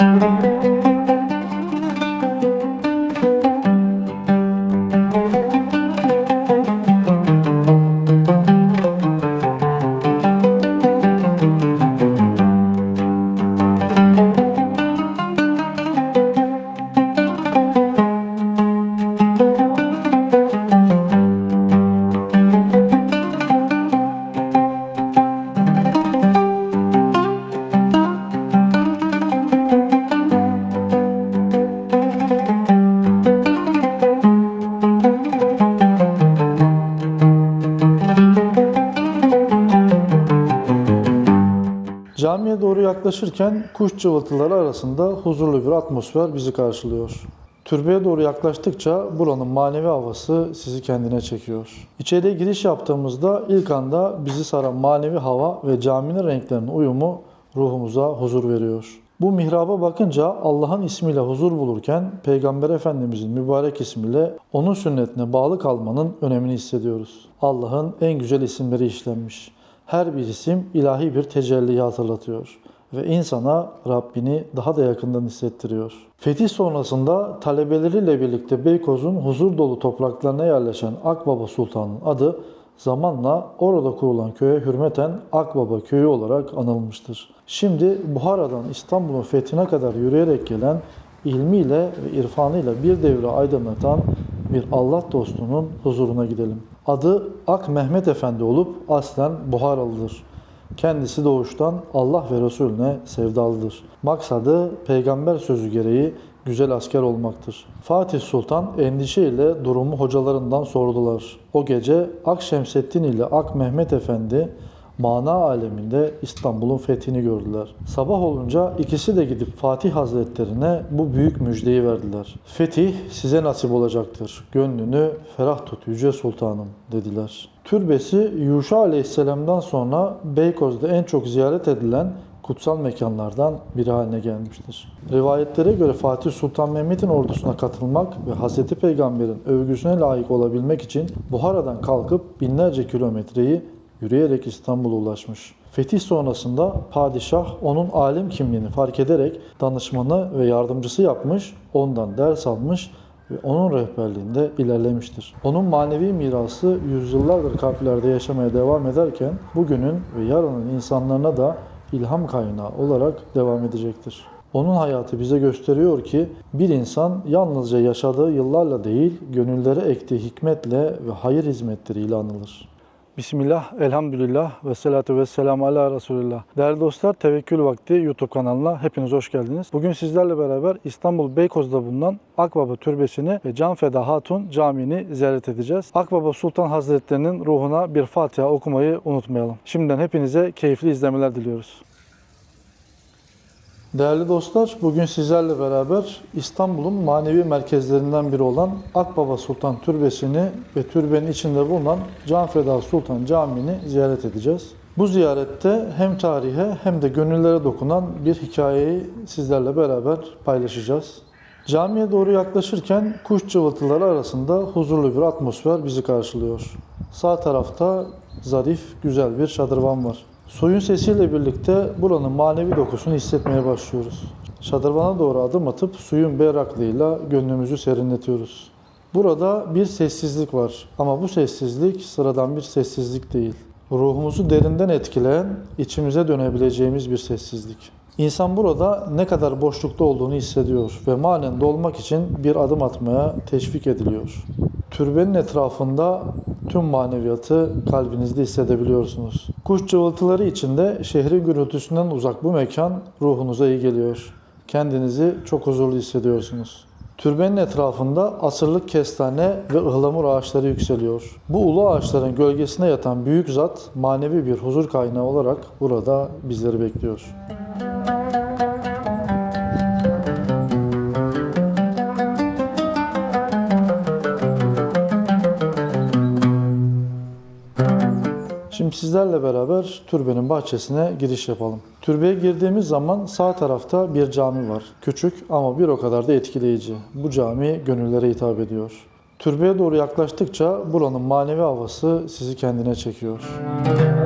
Camiye yaklaşırken kuş cıvıltıları arasında huzurlu bir atmosfer bizi karşılıyor. Türbeye doğru yaklaştıkça buranın manevi havası sizi kendine çekiyor. İçeriye giriş yaptığımızda ilk anda bizi saran manevi hava ve caminin renklerinin uyumu ruhumuza huzur veriyor. Bu mihraba bakınca Allah'ın ismiyle huzur bulurken Peygamber Efendimizin mübarek ismiyle onun sünnetine bağlı kalmanın önemini hissediyoruz. Allah'ın en güzel isimleri işlenmiş. Her bir isim ilahi bir tecelliyi hatırlatıyor ve insana Rabbini daha da yakından hissettiriyor. Fetih sonrasında talebeleriyle birlikte Beykoz'un huzur dolu topraklarına yerleşen Akbaba Sultan'ın adı zamanla orada kurulan köye hürmeten Akbaba Köyü olarak anılmıştır. Şimdi Buhara'dan İstanbul'un fethine kadar yürüyerek gelen ilmiyle ve irfanıyla bir devre aydınlatan bir Allah dostunun huzuruna gidelim. Adı Ak Mehmet Efendi olup aslen Buharalıdır. Kendisi doğuştan Allah ve Resulüne sevdalıdır. Maksadı peygamber sözü gereği güzel asker olmaktır. Fatih Sultan endişeyle durumu hocalarından sordular. O gece Ak Şemseddin ile Ak Mehmet Efendi mana aleminde İstanbul'un fethini gördüler. Sabah olunca ikisi de gidip Fatih Hazretlerine bu büyük müjdeyi verdiler. Fetih size nasip olacaktır. Gönlünü ferah tut Yüce Sultanım dediler. Türbesi Yuşa Aleyhisselam'dan sonra Beykoz'da en çok ziyaret edilen kutsal mekanlardan biri haline gelmiştir. Rivayetlere göre Fatih Sultan Mehmet'in ordusuna katılmak ve Hz. Peygamber'in övgüsüne layık olabilmek için Buhara'dan kalkıp binlerce kilometreyi yürüyerek İstanbul'a ulaşmış. Fetih sonrasında padişah onun alim kimliğini fark ederek danışmanı ve yardımcısı yapmış, ondan ders almış ve onun rehberliğinde ilerlemiştir. Onun manevi mirası yüzyıllardır kalplerde yaşamaya devam ederken bugünün ve yarının insanlarına da ilham kaynağı olarak devam edecektir. Onun hayatı bize gösteriyor ki bir insan yalnızca yaşadığı yıllarla değil, gönüllere ektiği hikmetle ve hayır hizmetleriyle anılır. Bismillah, elhamdülillah ve salatu ve selamu ala Resulillah. Değerli dostlar, Tevekkül Vakti YouTube kanalına hepiniz hoş geldiniz. Bugün sizlerle beraber İstanbul Beykoz'da bulunan Akbaba Türbesi'ni ve Canfeda Hatun Camii'ni ziyaret edeceğiz. Akbaba Sultan Hazretlerinin ruhuna bir Fatiha okumayı unutmayalım. Şimdiden hepinize keyifli izlemeler diliyoruz. Değerli dostlar, bugün sizlerle beraber İstanbul'un manevi merkezlerinden biri olan Akbaba Sultan Türbesi'ni ve türbenin içinde bulunan Canfeda Sultan Camii'ni ziyaret edeceğiz. Bu ziyarette hem tarihe hem de gönüllere dokunan bir hikayeyi sizlerle beraber paylaşacağız. Camiye doğru yaklaşırken kuş cıvıltıları arasında huzurlu bir atmosfer bizi karşılıyor. Sağ tarafta zarif, güzel bir şadırvan var. Suyun sesiyle birlikte buranın manevi dokusunu hissetmeye başlıyoruz. Şadırvana doğru adım atıp suyun berraklığıyla gönlümüzü serinletiyoruz. Burada bir sessizlik var ama bu sessizlik sıradan bir sessizlik değil. Ruhumuzu derinden etkileyen, içimize dönebileceğimiz bir sessizlik. İnsan burada ne kadar boşlukta olduğunu hissediyor ve manen dolmak için bir adım atmaya teşvik ediliyor. Türbenin etrafında tüm maneviyatı kalbinizde hissedebiliyorsunuz. Kuş cıvıltıları içinde şehrin gürültüsünden uzak bu mekan ruhunuza iyi geliyor. Kendinizi çok huzurlu hissediyorsunuz. Türbenin etrafında asırlık kestane ve ıhlamur ağaçları yükseliyor. Bu ulu ağaçların gölgesine yatan büyük zat manevi bir huzur kaynağı olarak burada bizleri bekliyor. Şimdi sizlerle beraber türbenin bahçesine giriş yapalım. Türbeye girdiğimiz zaman sağ tarafta bir cami var. Küçük ama bir o kadar da etkileyici. Bu cami gönüllere hitap ediyor. Türbeye doğru yaklaştıkça buranın manevi havası sizi kendine çekiyor. Küçük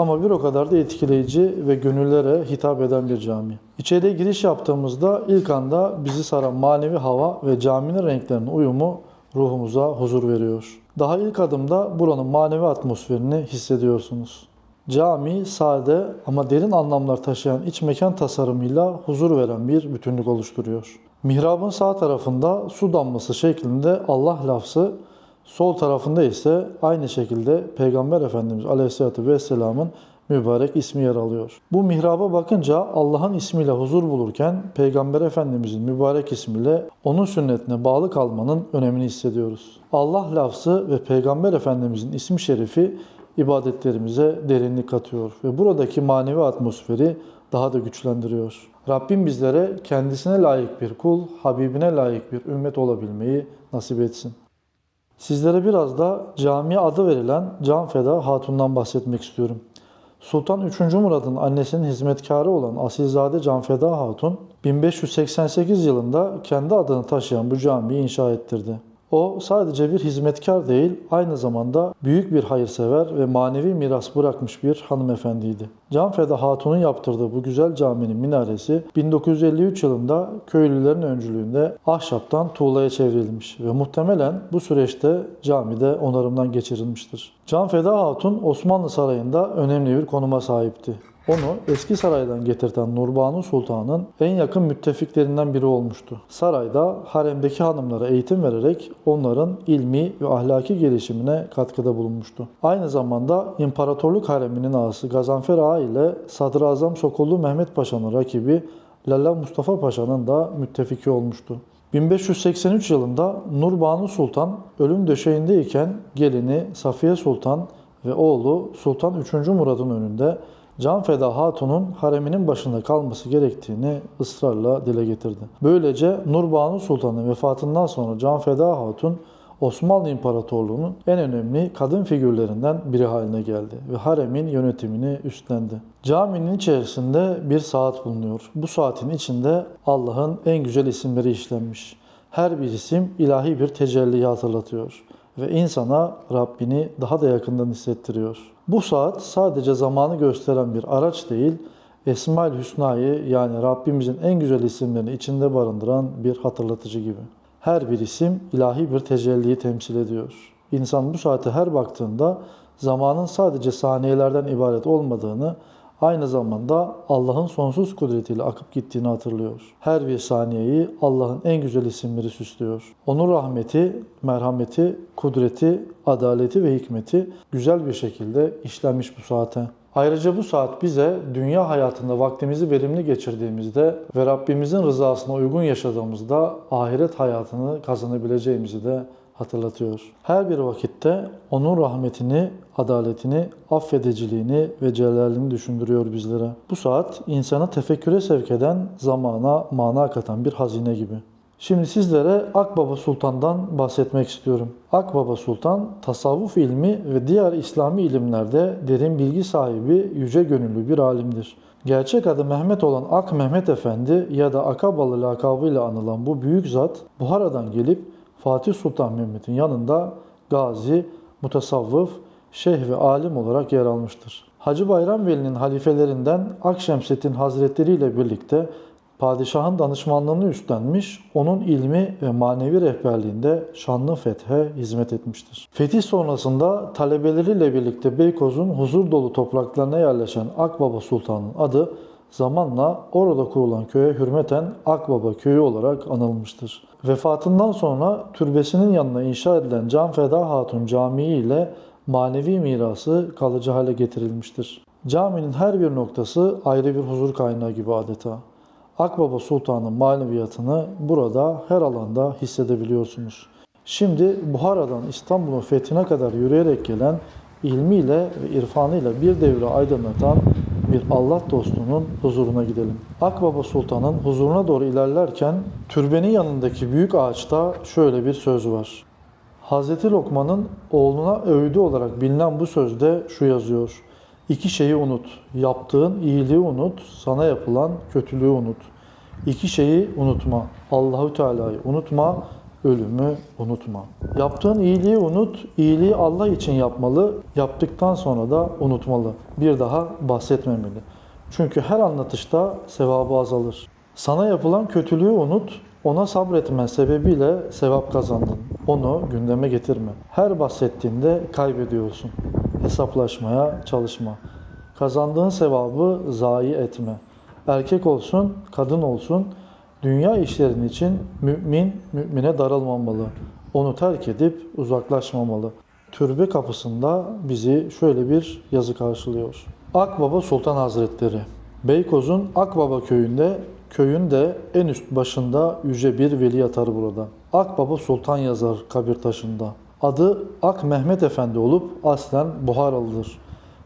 ama bir o kadar da etkileyici ve gönüllere hitap eden bir cami. İçeriye giriş yaptığımızda ilk anda bizi saran manevi hava ve caminin renklerinin uyumu ruhumuza huzur veriyor. Daha ilk adımda buranın manevi atmosferini hissediyorsunuz. Cami sade ama derin anlamlar taşıyan iç mekan tasarımıyla huzur veren bir bütünlük oluşturuyor. Mihrabın sağ tarafında su damlası şeklinde Allah lafzı, sol tarafında ise aynı şekilde Peygamber Efendimiz Aleyhisselatü Vesselam'ın mübarek ismi yer alıyor. Bu mihraba bakınca Allah'ın ismiyle huzur bulurken Peygamber Efendimizin mübarek ismiyle onun sünnetine bağlı kalmanın önemini hissediyoruz. Allah lafzı ve Peygamber Efendimizin ismi şerifi ibadetlerimize derinlik katıyor ve buradaki manevi atmosferi daha da güçlendiriyor. Rabbim bizlere kendisine layık bir kul, Habibine layık bir ümmet olabilmeyi nasip etsin. Sizlere biraz da camiye adı verilen Can Feda Hatun'dan bahsetmek istiyorum. Sultan 3. Murad'ın annesinin hizmetkarı olan Asilzade Canfeda Hatun 1588 yılında kendi adını taşıyan bu camiyi inşa ettirdi. O sadece bir hizmetkar değil, aynı zamanda büyük bir hayırsever ve manevi miras bırakmış bir hanımefendiydi. Canfeda Hatun'un yaptırdığı bu güzel caminin minaresi 1953 yılında köylülerin öncülüğünde ahşaptan tuğlaya çevrilmiş ve muhtemelen bu süreçte camide onarımdan geçirilmiştir. Canfeda Hatun Osmanlı Sarayı'nda önemli bir konuma sahipti. Onu eski saraydan getirten Nurbanu Sultan'ın en yakın müttefiklerinden biri olmuştu. Sarayda haremdeki hanımlara eğitim vererek onların ilmi ve ahlaki gelişimine katkıda bulunmuştu. Aynı zamanda İmparatorluk hareminin ağası Gazanfer Ağa ile Sadrazam Sokollu Mehmet Paşa'nın rakibi Lalla Mustafa Paşa'nın da müttefiki olmuştu. 1583 yılında Nurbanu Sultan ölüm döşeğindeyken gelini Safiye Sultan ve oğlu Sultan 3. Murad'ın önünde Canfeda Hatun'un hareminin başında kalması gerektiğini ısrarla dile getirdi. Böylece Nurbanu Sultan'ın vefatından sonra Canfeda Hatun Osmanlı İmparatorluğu'nun en önemli kadın figürlerinden biri haline geldi ve haremin yönetimini üstlendi. Caminin içerisinde bir saat bulunuyor. Bu saatin içinde Allah'ın en güzel isimleri işlenmiş. Her bir isim ilahi bir tecelliyi hatırlatıyor ve insana Rabbini daha da yakından hissettiriyor. Bu saat sadece zamanı gösteren bir araç değil, Esma-ül Hüsna'yı yani Rabbimizin en güzel isimlerini içinde barındıran bir hatırlatıcı gibi. Her bir isim ilahi bir tecelliyi temsil ediyor. İnsan bu saate her baktığında zamanın sadece saniyelerden ibaret olmadığını, aynı zamanda Allah'ın sonsuz kudretiyle akıp gittiğini hatırlıyor. Her bir saniyeyi Allah'ın en güzel isimleri süslüyor. Onun rahmeti, merhameti, kudreti, adaleti ve hikmeti güzel bir şekilde işlenmiş bu saate. Ayrıca bu saat bize dünya hayatında vaktimizi verimli geçirdiğimizde ve Rabbimizin rızasına uygun yaşadığımızda ahiret hayatını kazanabileceğimizi de hatırlatıyor. Her bir vakitte onun rahmetini, adaletini, affediciliğini ve celalini düşündürüyor bizlere. Bu saat insanı tefekküre sevk eden, zamana mana katan bir hazine gibi. Şimdi sizlere Akbaba Sultan'dan bahsetmek istiyorum. Akbaba Sultan tasavvuf ilmi ve diğer İslami ilimlerde derin bilgi sahibi, yüce gönüllü bir alimdir. Gerçek adı Mehmet olan Ak Mehmet Efendi ya da Akabalı lakabıyla anılan bu büyük zat Buhara'dan gelip Fatih Sultan Mehmet'in yanında gazi, mutasavvıf, şeyh ve alim olarak yer almıştır. Hacı Bayram Veli'nin halifelerinden Akşemseddin Hazretleri ile birlikte padişahın danışmanlığını üstlenmiş, onun ilmi ve manevi rehberliğinde şanlı fethe hizmet etmiştir. Fetih sonrasında talebeleriyle birlikte Beykoz'un huzur dolu topraklarına yerleşen Akbaba Sultan'ın adı zamanla orada kurulan köye hürmeten Akbaba Köyü olarak anılmıştır. Vefatından sonra türbesinin yanına inşa edilen Can Feda Hatun Camii ile manevi mirası kalıcı hale getirilmiştir. Caminin her bir noktası ayrı bir huzur kaynağı gibi adeta. Akbaba Sultan'ın maneviyatını burada her alanda hissedebiliyorsunuz. Şimdi Buhara'dan İstanbul'un fethine kadar yürüyerek gelen ilmiyle ve irfanıyla bir devre aydınlatan bir Allah dostunun huzuruna gidelim. Akbaba Sultan'ın huzuruna doğru ilerlerken türbenin yanındaki büyük ağaçta şöyle bir söz var. Hazreti Lokman'ın oğluna övdü olarak bilinen bu sözde şu yazıyor. İki şeyi unut. Yaptığın iyiliği unut, sana yapılan kötülüğü unut. İki şeyi unutma. Allahü Teala'yı unutma, ölümü unutma. Yaptığın iyiliği unut, iyiliği Allah için yapmalı, yaptıktan sonra da unutmalı. Bir daha bahsetmemeli. Çünkü her anlatışta sevabı azalır. Sana yapılan kötülüğü unut, ona sabretmen sebebiyle sevap kazandın. Onu gündeme getirme. Her bahsettiğinde kaybediyorsun. Hesaplaşmaya çalışma. Kazandığın sevabı zayi etme. Erkek olsun, kadın olsun, dünya işlerin için mümin mümine darılmamalı. Onu terk edip uzaklaşmamalı. Türbe kapısında bizi şöyle bir yazı karşılıyor. Akbaba Sultan Hazretleri Beykoz'un Akbaba köyünde köyün de en üst başında yüce bir veli yatar burada. Akbaba Sultan yazar kabir taşında. Adı Ak Mehmet Efendi olup aslen Buharalıdır.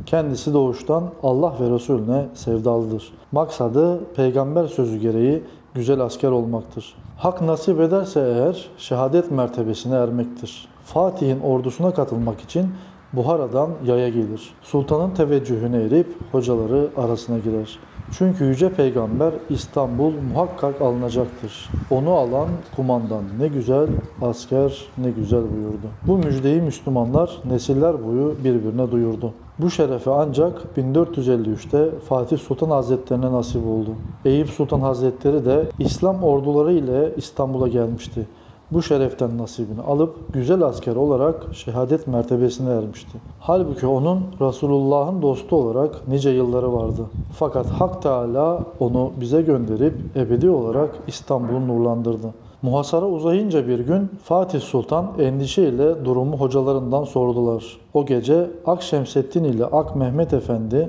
Kendisi doğuştan Allah ve Resulüne sevdalıdır. Maksadı peygamber sözü gereği güzel asker olmaktır. Hak nasip ederse eğer şehadet mertebesine ermektir. Fatih'in ordusuna katılmak için Buhara'dan yaya gelir. Sultanın teveccühüne erip hocaları arasına girer. Çünkü Yüce Peygamber İstanbul muhakkak alınacaktır. Onu alan kumandan ne güzel, asker ne güzel buyurdu. Bu müjdeyi Müslümanlar nesiller boyu birbirine duyurdu. Bu şerefe ancak 1453'te Fatih Sultan Hazretlerine nasip oldu. Eyüp Sultan Hazretleri de İslam orduları ile İstanbul'a gelmişti. Bu şereften nasibini alıp güzel asker olarak şehadet mertebesine ermişti. Halbuki onun Resulullah'ın dostu olarak nice yılları vardı. Fakat Hak Teala onu bize gönderip ebedi olarak İstanbul'u nurlandırdı. Muhasara uzayınca bir gün Fatih Sultan endişeyle durumu hocalarından sordular. O gece Akşemseddin ile Ak Mehmet Efendi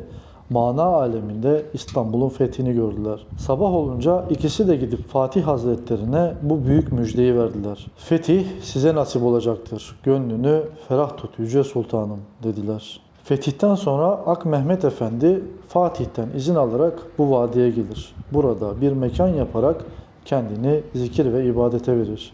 mana aleminde İstanbul'un fethini gördüler. Sabah olunca ikisi de gidip Fatih Hazretlerine bu büyük müjdeyi verdiler. Fetih size nasip olacaktır. Gönlünü ferah tut Yüce Sultanım dediler. Fetihten sonra Ak Mehmet Efendi Fatih'ten izin alarak bu vadiye gelir. Burada bir mekan yaparak kendini zikir ve ibadete verir.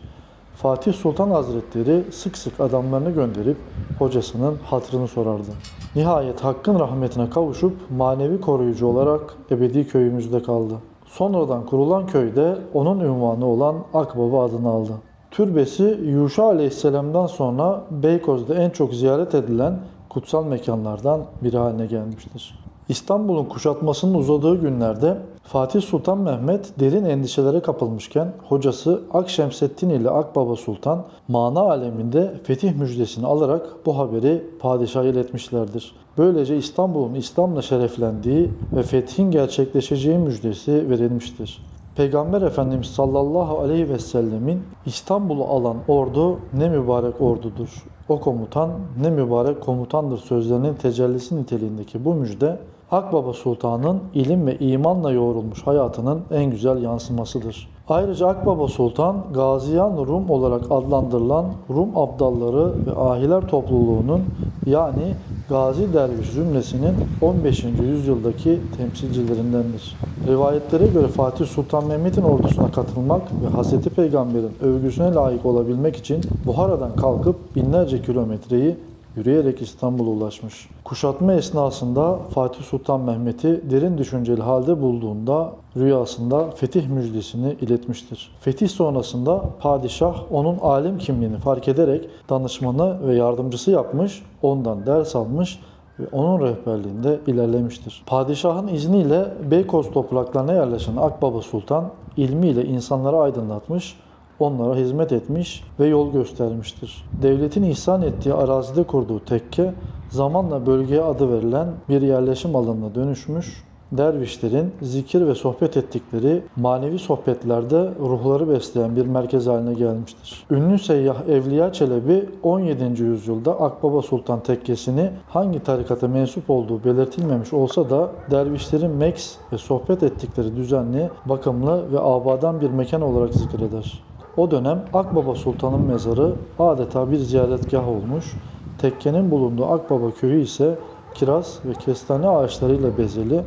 Fatih Sultan Hazretleri sık sık adamlarını gönderip hocasının hatrını sorardı. Nihayet Hakk'ın rahmetine kavuşup manevi koruyucu olarak ebedi köyümüzde kaldı. Sonradan kurulan köyde onun ünvanı olan Akbaba adını aldı. Türbesi Yuşa Aleyhisselam'dan sonra Beykoz'da en çok ziyaret edilen kutsal mekanlardan biri haline gelmiştir. İstanbul'un kuşatmasının uzadığı günlerde Fatih Sultan Mehmet derin endişelere kapılmışken hocası Akşemseddin ile Akbaba Sultan mana aleminde fetih müjdesini alarak bu haberi padişaha iletmişlerdir. Böylece İstanbul'un İslam'la şereflendiği ve fethin gerçekleşeceği müjdesi verilmiştir. Peygamber Efendimiz sallallahu aleyhi ve sellemin İstanbul'u alan ordu ne mübarek ordudur. O komutan ne mübarek komutandır sözlerinin tecellisi niteliğindeki bu müjde Akbaba Sultan'ın ilim ve imanla yoğrulmuş hayatının en güzel yansımasıdır. Ayrıca Akbaba Sultan, Gaziyan Rum olarak adlandırılan Rum abdalları ve ahiler topluluğunun yani Gazi Derviş zümresinin 15. yüzyıldaki temsilcilerindendir. Rivayetlere göre Fatih Sultan Mehmet'in ordusuna katılmak ve Hz. Peygamber'in övgüsüne layık olabilmek için Buhara'dan kalkıp binlerce kilometreyi yürüyerek İstanbul'a ulaşmış. Kuşatma esnasında Fatih Sultan Mehmet'i derin düşünceli halde bulduğunda rüyasında fetih müjdesini iletmiştir. Fetih sonrasında padişah onun alim kimliğini fark ederek danışmanı ve yardımcısı yapmış, ondan ders almış ve onun rehberliğinde ilerlemiştir. Padişahın izniyle Beykoz topraklarına yerleşen Akbaba Sultan ilmiyle insanları aydınlatmış, onlara hizmet etmiş ve yol göstermiştir. Devletin ihsan ettiği arazide kurduğu tekke zamanla bölgeye adı verilen bir yerleşim alanına dönüşmüş. Dervişlerin zikir ve sohbet ettikleri manevi sohbetlerde ruhları besleyen bir merkez haline gelmiştir. Ünlü seyyah Evliya Çelebi 17. yüzyılda Akbaba Sultan tekkesini hangi tarikata mensup olduğu belirtilmemiş olsa da dervişlerin meks ve sohbet ettikleri düzenli, bakımlı ve abadan bir mekan olarak zikreder. O dönem Akbaba Sultan'ın mezarı adeta bir ziyaretgah olmuş. Tekkenin bulunduğu Akbaba köyü ise kiraz ve kestane ağaçlarıyla bezeli,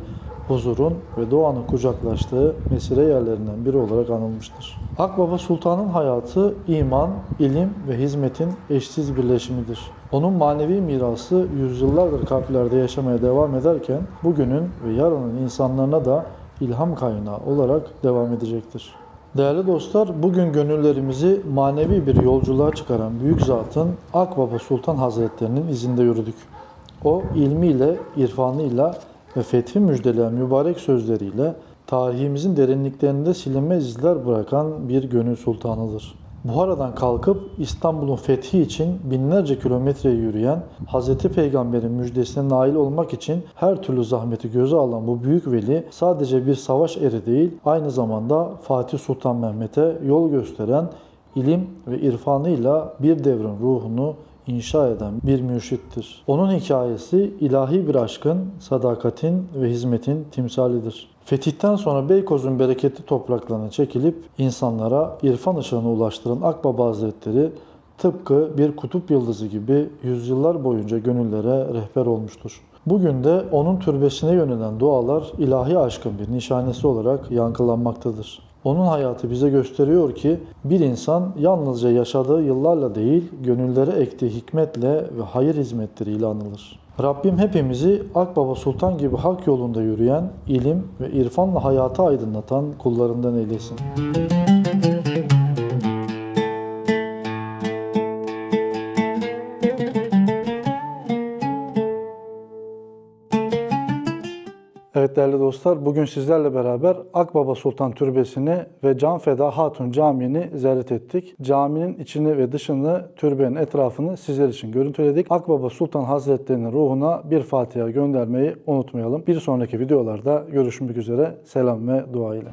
huzurun ve doğanın kucaklaştığı mesire yerlerinden biri olarak anılmıştır. Akbaba Sultan'ın hayatı iman, ilim ve hizmetin eşsiz birleşimidir. Onun manevi mirası yüzyıllardır kalplerde yaşamaya devam ederken bugünün ve yarının insanlarına da ilham kaynağı olarak devam edecektir. Değerli dostlar, bugün gönüllerimizi manevi bir yolculuğa çıkaran büyük zatın Akbaba Sultan Hazretlerinin izinde yürüdük. O ilmiyle, irfanıyla ve fethi müjdeleyen mübarek sözleriyle tarihimizin derinliklerinde silinmez izler bırakan bir gönül sultanıdır. Buhara'dan kalkıp İstanbul'un fethi için binlerce kilometre yürüyen, Hz. Peygamber'in müjdesine nail olmak için her türlü zahmeti göze alan bu büyük veli sadece bir savaş eri değil, aynı zamanda Fatih Sultan Mehmet'e yol gösteren ilim ve irfanıyla bir devrin ruhunu inşa eden bir mürşittir. Onun hikayesi ilahi bir aşkın, sadakatin ve hizmetin timsalidir. Fetihten sonra Beykoz'un bereketli topraklarına çekilip insanlara irfan ışığını ulaştıran Akbaba Hazretleri tıpkı bir kutup yıldızı gibi yüzyıllar boyunca gönüllere rehber olmuştur. Bugün de onun türbesine yönelen dualar ilahi aşkın bir nişanesi olarak yankılanmaktadır. Onun hayatı bize gösteriyor ki bir insan yalnızca yaşadığı yıllarla değil, gönüllere ektiği hikmetle ve hayır hizmetleriyle anılır. Rabbim hepimizi Akbaba Sultan gibi hak yolunda yürüyen, ilim ve irfanla hayatı aydınlatan kullarından eylesin. Değerli dostlar, bugün sizlerle beraber Akbaba Sultan Türbesi'ni ve Canfeda Hatun Camii'ni ziyaret ettik. Caminin içini ve dışını, türbenin etrafını sizler için görüntüledik. Akbaba Sultan Hazretleri'nin ruhuna bir Fatiha göndermeyi unutmayalım. Bir sonraki videolarda görüşmek üzere. Selam ve dua ile.